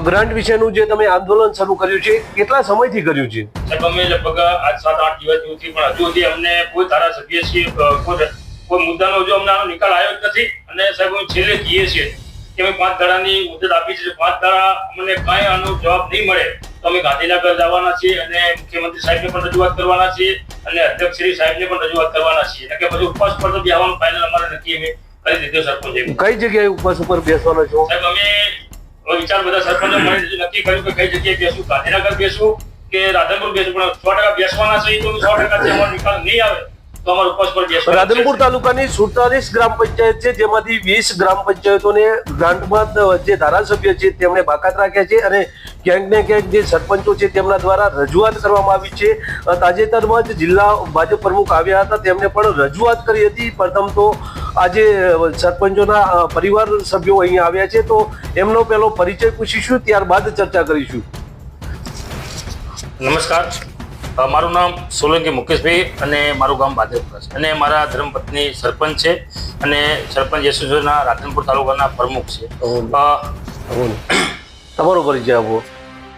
Grant વિશેનું જે તમે આંદોલન શરૂ કર્યું છે કેટલા સમયથી કર્યું છે? સાહેબ અમે લગભગ આજ સાત આઠ દિવસ જેવું પણ હજુ સુધી અમને કોઈ ધારાસભ્ય છીએ કોઈ કોઈ મુદ્દાનો હજુ અમને આનો નિકાલ આવ્યો જ નથી. અને સાહેબ અમે છેલ્લે કહીએ છીએ કે અમે પાંચ દાડાની મુદત આપી છે. પાંચ દાડા અમને કાંઈ આનો જવાબ નહીં મળે તો અમે ગાંધીનગર જવાના છીએ અને મુખ્યમંત્રી સાહેબને પણ રજૂઆત કરવાના છીએ અને અધ્યક્ષ શ્રી સાહેબને પણ રજૂઆત કરવાના છીએ. એટલે કે પછી ઉપવાસ પર તો બેહવાનું ફાઇનલ અમારે નક્કી અમે કરી દીધો સરપંચ. કઈ જગ્યાએ ઉપવાસ ઉપર બેસવાના છો? સાહેબ અમે વિચાર બધા સરપંચો મળીને નક્કી કર્યું કે કઈ જગ્યાએ બેસું? ગાંધીનગર બેસવું કે રાધનપુર બેસવું પણ સો ટકા બેસવાના છે તો સો ટકા અમારો નહીં આવે. રાધનપુર તાલુકાની સુડતાલીસ ગ્રામ પંચાયત છે જેમાંથી વીસ ગ્રામ પંચાયતોને ગ્રાન્ટમાં જે ધારાસભ્ય છે તેમણે બાકાત રાખ્યા છે અને ક્યાંક ને ક્યાંક જે સરપંચો છે તેમના દ્વારા રજૂઆત કરવામાં આવી છે. તાજેતરમાં જ જિલ્લા ભાજપ પ્રમુખ આવ્યા હતા તેમને પણ રજૂઆત કરી હતી. પ્રથમ તો આજે સરપંચોના પરિવાર સભ્યો અહીંયા આવ્યા છે તો એમનો પહેલો પરિચય પૂછીશું ત્યારબાદ ચર્ચા કરીશું. નમસ્કાર. મારું નામ સોલંકી મુકેશભાઈ અને મારું ગામ બાદરપુરા છે. અને મારા ધર્મપત્ની સરપંચ છે અને સરપંચ યશુના રાધનપુર તાલુકાના પ્રમુખ છે. તમારો પરિચય આપો.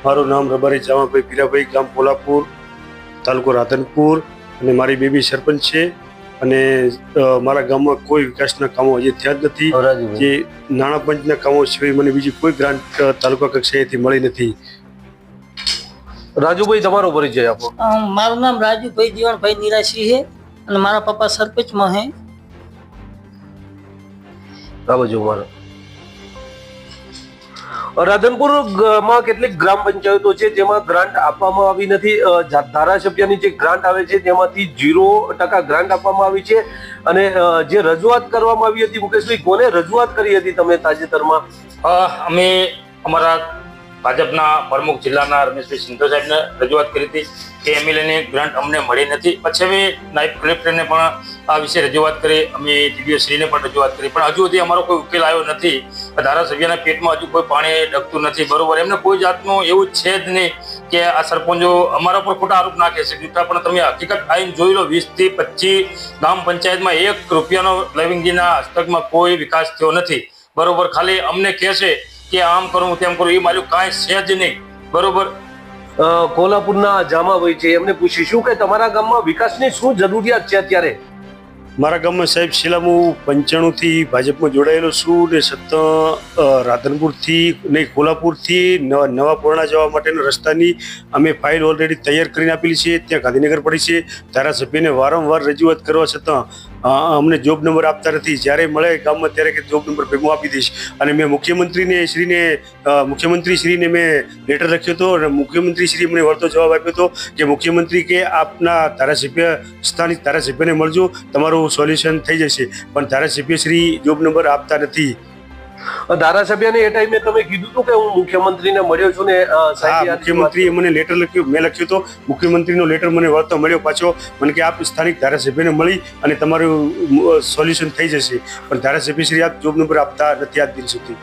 મારું નામ રબારી જામાભાઈ પીરાભાઈ ગામ પોલાપુર તાલુકો રાધનપુર. અને મારી બેબી સરપંચ છે. અને મારા ગામમાં કોઈ વિકાસના કામો હજી થયા જ નથી. જે નાણાં પંચના કામો સિવાય મને બીજી કોઈ ગ્રાન્ટ તાલુકા કક્ષાએથી મળી નથી. રાજુભાઈ તમારો પરિચય આપો. મારું નામ રાજુભાઈ જીવનભાઈ નિરાશી છે અને મારા પપ્પા સરપંચમાં હે આ બાજુ મારો રાધનપુરમાં કેટલીક ગ્રામ પંચાયતો છે જેમાં ગ્રાન્ટ આપવામાં આવી નથી. ધારાસભ્યની જે ગ્રાન્ટ આવે છે તેમાંથી જીરો ટકા ગ્રાન્ટ આપવામાં આવી છે. અને જે રજૂઆત કરવામાં આવી હતી મુકેશભાઈ કોને રજૂઆત કરી હતી તમે તાજેતરમાં? અમે અમારા ભાજપના પ્રમુખ જિલ્લાના રમેશભાઈ સિંધો સાહેબને રજૂઆત કરી હતી કે એમએલએની ગ્રાન્ટ અમને મળી નથી. પછી અમે નાયબ કલેક્ટરને પણ આ વિશે રજૂઆત કરી, અમે ડીડીઓ શ્રીને પણ રજૂઆત કરી. પણ હજુ સુધી અમારો કોઈ ઉકેલ આવ્યો નથી. ધારાસભ્યના પેટમાં હજુ કોઈ પાણી ડગતું નથી. બરોબર, એમને કોઈ જાતનું એવું છે જ નહીં કે આ સરપંચો અમારા પર ખોટા આરોપ નાખે છે. જૂઠા પણ તમે હકીકત આવીને જોઈ લો, વીસથી પચીસ ગ્રામ પંચાયતમાં એક રૂપિયાનો લવિંગજીના હસ્તકમાં કોઈ વિકાસ થયો નથી. બરોબર, ખાલી અમને કહે છે કે આમ કરું તેમ કરું એ મારું કાંઈ છે જ નહીં. બરોબર? કોલ્હાપુરના કોલ્હાપુરના જામાભાઈ છે એમને પૂછીશું કે તમારા ગામમાં વિકાસની શું જરૂરિયાત છે અત્યારે? મારા ગામમાં સાહેબ છેલ્લા હું પંચાણુંથી ભાજપમાં જોડાયેલો છું ને સત્તા રાધનપુરથી નહીં કોલ્હાપુરથી નવા નવા પૂર્ણા જવા માટેના રસ્તાની અમે ફાઇલ ઓલરેડી તૈયાર કરીને આપેલી છે ત્યાં ગાંધીનગર પડી છે. ધારાસભ્યને વારંવાર રજૂઆત કરવા છતાં અમને જોબ નંબર આપતા નથી. જ્યારે મળે ગામમાં ત્યારે કે જોબ નંબર ભેગું આપી દઈશ. અને મેં મુખ્યમંત્રીને શ્રીને મુખ્યમંત્રી શ્રીને મેં લેટર લખ્યો હતો અને મુખ્યમંત્રી શ્રી મને વળતો જવાબ આપ્યો હતો કે મુખ્યમંત્રી કે આપના ધારાસભ્ય, સ્થાનિક ધારાસભ્યને મળજો. તમારું સોલ્યુશન થઈ જશે. પણ ધારાસભ્ય શ્રી જોબ નંબર આપતા નથી. ધારાસભ્યને એ ટાઈમે તમે કીધું હતું કે હું મુખ્યમંત્રીને મળ્યો છું ને મુખ્યમંત્રીએ મને લેટર લખ્યું મેં લખ્યું તો મુખ્યમંત્રીનો લેટર મને વળતો મળ્યો પાછો. મને કે આપ સ્થાનિક ધારાસભ્યને મળી અને તમારું સોલ્યુશન થઈ જશે. પણ ધારાસભ્યશ્રી આપ જોબ નંબર આપતા નથી આજ દિન સુધી.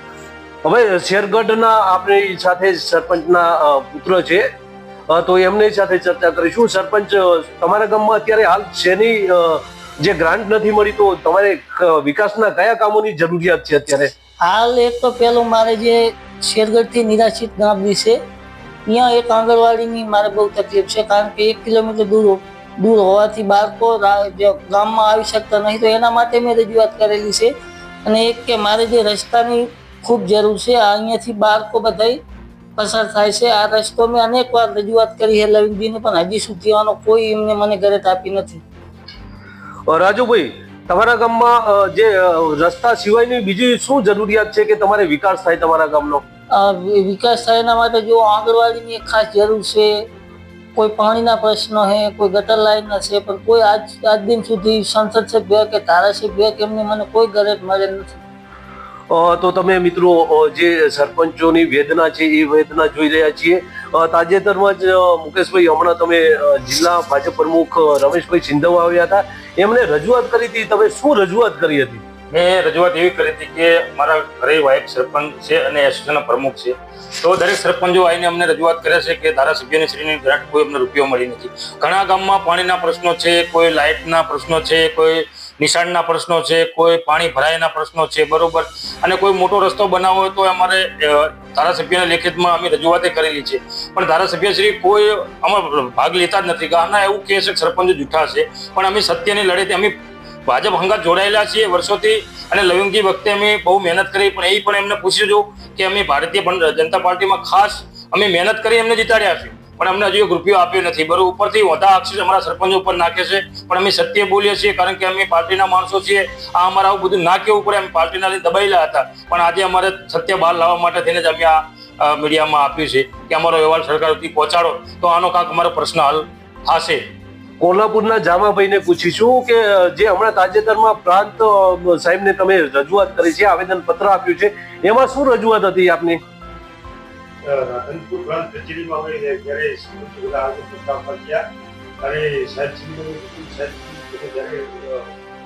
હવે શેરગઢના આપણી સાથે સરપંચના પુત્ર છે. તો એમની સાથે ચર્ચા કરીશું. સરપંચ તમારા ગામમાં અત્યારે હાલ શેની જે ગ્રાન્ટ નથી મળી તો તમારે વિકાસના કયા કામોની જરૂરિયાત છે અત્યારે? હાલ એક તો પેલું મારે જે શેરગઢથી નિરાશિત ગામ છે ત્યાં એક આંગણવાડીની મારે બહુ તકલીફ છે, કારણ કે એક કિલોમીટર દૂર દૂર હોવાથી બાળકો ગામમાં આવી શકતા નહીં, તો એના માટે મેં રજૂઆત કરેલી છે. અને એક કે મારે જે રસ્તાની ખૂબ જરૂર છે, આ અહીંયાથી બાળકો બધાય પસાર થાય છે. આ રસ્તો મેં અનેક વાર રજૂઆત કરી છે લવિંગજીને, પણ હજી સુધી આનો કોઈ એમને મને ઘરે આપી નથી. રાજુભાઈ તમારા ગામમાં જે રસ્તા સિવાયની બીજી શું જરૂરિયાત છે કે તમારે વિકાસ થાય તમારા ગામનો? વિકાસ થાય એના માટે જો આંગણવાડીની એક ખાસ જરૂર છે કોઈ પાણીના પ્રશ્નો છે કોઈ ગટર લાઈનના છે પણ કોઈ આજ આજ દિન સુધી સંસદ સભ્ય કે ધારાસભ્ય કે એમને મને કોઈ ગરજ મળે નથી. તો તમે મિત્રો જે સરપંચોની વેદના છે એ વેદના જોઈ રહ્યા છીએ. તાજેતરમાં જ મુકેશભાઈ હમણાં તમે જિલ્લા ભાજપ પ્રમુખ રમેશભાઈ સિંધવ આવ્યા હતા. એમણે રજૂઆત કરી હતી તમે શું રજૂઆત કરી હતી? મેં રજૂઆત એવી કરી હતી કે મારા ઘરે વાઇફ સરપંચ છે અને એસોસિએશનના પ્રમુખ છે. તો દરેક સરપંચો આવીને અમને રજૂઆત કરે છે કે ધારાસભ્યની શ્રીની ગ્રાન્ટ કોઈ અમને રૂપિયો મળી નથી. ઘણા ગામમાં પાણીના પ્રશ્નો છે, કોઈ લાઇટના પ્રશ્નો છે, કોઈ નિશાળના પ્રશ્નો છે, કોઈ પાણી ભરાયના પ્રશ્નો છે, બરોબર? અને કોઈ મોટો રસ્તો બનાવવો હોય તો અમારે ધારાસભ્યના લેખિતમાં અમે રજૂઆતે કરેલી છે. પણ ધારાસભ્યશ્રી કોઈ આમાં ભાગ લેતા જ નથી. ગામના એવું કહે છે સરપંચો જૂઠા છે. પણ અમે સત્યની લડેથી અમે ભાજપ હંગાત જોડાયેલા છીએ વર્ષોથી અને લવિંગજી વખતે અમે બહુ મહેનત કરી, પણ એ પણ એમને પૂછ્યું કે અમે ભારતીય જનતા પાર્ટીમાં ખાસ અમે મહેનત કરી, એમને જીતાડ્યા છે. પણ અમને હજુ એક રૂપિયો આપ્યો નથી. બરોબર, ઉપરથી વધા આક્ષેપ અમારા સરપંચ ઉપર નાખે છે. પણ અમે સત્ય બોલીએ છીએ, કારણ કે અમે પાર્ટીના માણસો છીએ. આ અમારે આવું બધું ના ઉપર અમે પાર્ટીના લીધે દબાયેલા હતા. પણ આજે અમારે સત્ય બહાર લાવવા માટે થઈને જ અમે આ મીડિયામાં આપ્યું છે કે અમારો અહેવાલ સરકાર સુધી પહોંચાડો. તો આનો કાંક અમારો પ્રશ્ન હલ થશે. કોલ્હાપુરના જામાભાઈને પૂછીશું કે જે હમણાં તાજેતરમાં પ્રાંત સાહેબને તમે રજૂઆત કરી છે આવેદન પત્ર આપ્યું છે. એમાં શું રજૂઆત હતી આપની? રાધનપુર પ્રાંત કચેરીમાં અમે જ્યારે સમસ્ત બધા આગળ પર ગયા ત્યારે સાહેબ સાહેબ શ્રી કે જ્યારે અ,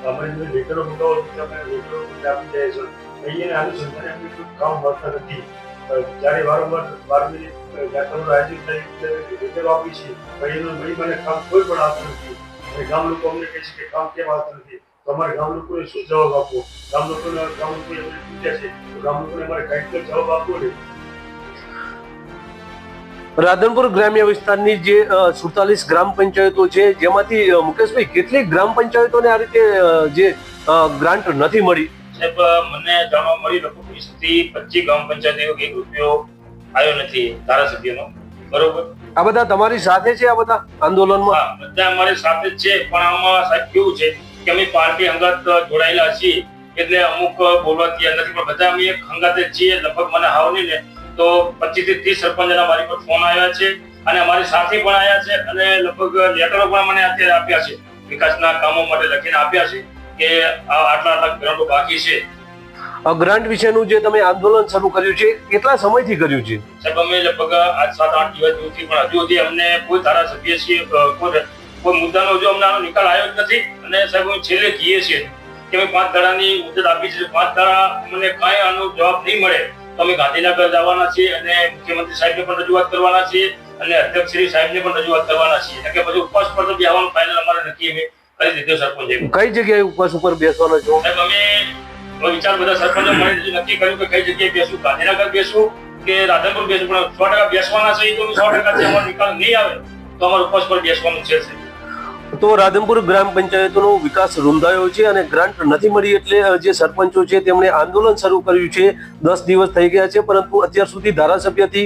અમારી જોડે લેટરો મંગાવો અમે લેટરો આપી જાય છે. અહીંયા અનુસંધાને અમને કોઈ કામ મળતા નથી. જ્યારે વારંવાર બાર મિનિટ જાતનું આયોજન થાય લેટરો આપી છે. એનું મળી મને કામ કોઈ પણ આવતું નથી. અને ગામ લોકો અમને કહે છે કે કામ કેમ આવતું નથી? તો અમારે ગામ લોકોને શું જવાબ આપવો? ગામ લોકોને ગામ લોકોએ અમને પૂછ્યા છે ગામ લોકોને અમારે કાંઈક જવાબ આપવો ને રાધનપુર ગ્રામ્ય વિસ્તારની જે સુડતાલીસ ગ્રામ પંચાયતો છે જેમાંથી મુકેશભાઈ કેટલી ગ્રામ પંચાયતોને આ રીતે જે ગ્રાન્ટ નથી મળી? સાહેબ મને જાણવા મળી લગભગથી પચીસ ગ્રામ પંચાયત એક રૂપિયો આવ્યો નથી ધારાસભ્યનો. બરોબર? આ બધા તમારી સાથે છે આ બધા આંદોલનમાં? બધા અમારી સાથે જ છે પણ આમાં સાહેબ કેવું છે કે અમે પાર્ટી અંગત જોડાયેલા છીએ એટલે અમુક બોલવાથી નથી પણ બધા અમે એક અંગાતે છીએ લગભગ મને હાવ નહીં ને તો પચીસથી ત્રીસ સરપંચના મારી પર ફોન આવ્યા છે અને અમારી સાથે પણ આવ્યા છે અને લગભગ લેટરો પણ મને અત્યારે આપ્યા છે. વિકાસના કામો માટે લખીને આપ્યા છે કે આ આટલા આટલા ગ્રાન્ટો બાકી છે. ગ્રાન્ટ વિશેનું જે તમે આંદોલન શરૂ કર્યું છે કેટલા સમયથી કર્યું છે? સાહેબ અમે લગભગ આજ સાત આઠ દિવસ જેવુંથી પણ હજુ સુધી અમને કોઈ ધારાસભ્ય છીએ કોઈ કોઈ મુદ્દાનો હજુ અમને આનો નિકાલ આવ્યો જ નથી અને સાહેબ અમે છેલ્લે કહીએ છીએ કે અમે પાંચ દાડાની મુદત આપી છે. પાંચ દાડા અમને કાંઈ આનો જવાબ નહીં મળે. અમે ગાંધીનગર જવાના છીએ અને મુખ્યમંત્રી સાહેબને પણ રજૂઆત કરવાના છીએ અને અધ્યક્ષ શ્રી સાહેબને પણ રજૂઆત કરવાના છીએ. એટલે કે પછી ઉપવાસ પર તો બેહવાનું ફાઇનલ અમારે નક્કી અમે કરી દીધો સરપંચ કઈ જગ્યાએ ઉપવાસ ઉપર બેસવાનો છો? સાહેબ અમે વિચાર બધા સરપંચો મળીને નક્કી કર્યું કે કઈ જગ્યાએ બેસું ગાંધીનગર બેસું કે રાધનપુર બેસવું? પણ સો ટકા બેસવાના છે તો સો ટકા છે અમારો નિકાલ નહીં આવે તો અમારે ઉપવાસ પર બેસવાનું છે સાહેબ. તો રાધનપુર ગ્રામ પંચાયતનો વિકાસ રૂંધાયો છે અને ગ્રાન્ટ નથી મળી એટલે જે સરપંચો છે તેમણે આંદોલન શરૂ કર્યું છે. દસ દિવસ થઈ ગયા છે, પરંતુ અત્યાર સુધી ધારાસભ્યથી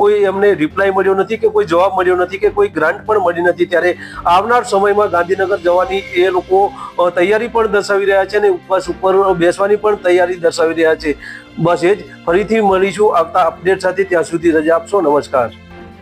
કોઈ એમને રિપ્લાય મળ્યો નથી કે કોઈ જવાબ મળ્યો નથી કે કોઈ ગ્રાન્ટ પણ મળી નથી. ત્યારે આવનાર સમયમાં ગાંધીનગર જવાની એ લોકો તૈયારી પણ દર્શાવી રહ્યા છે અને ઉપવાસ ઉપર બેસવાની પણ તૈયારી દર્શાવી રહ્યા છે. બસ એ જ. ફરીથી મળીશું આવતા અપડેટ સાથે. ત્યાં સુધી રજા આપશો. નમસ્કાર.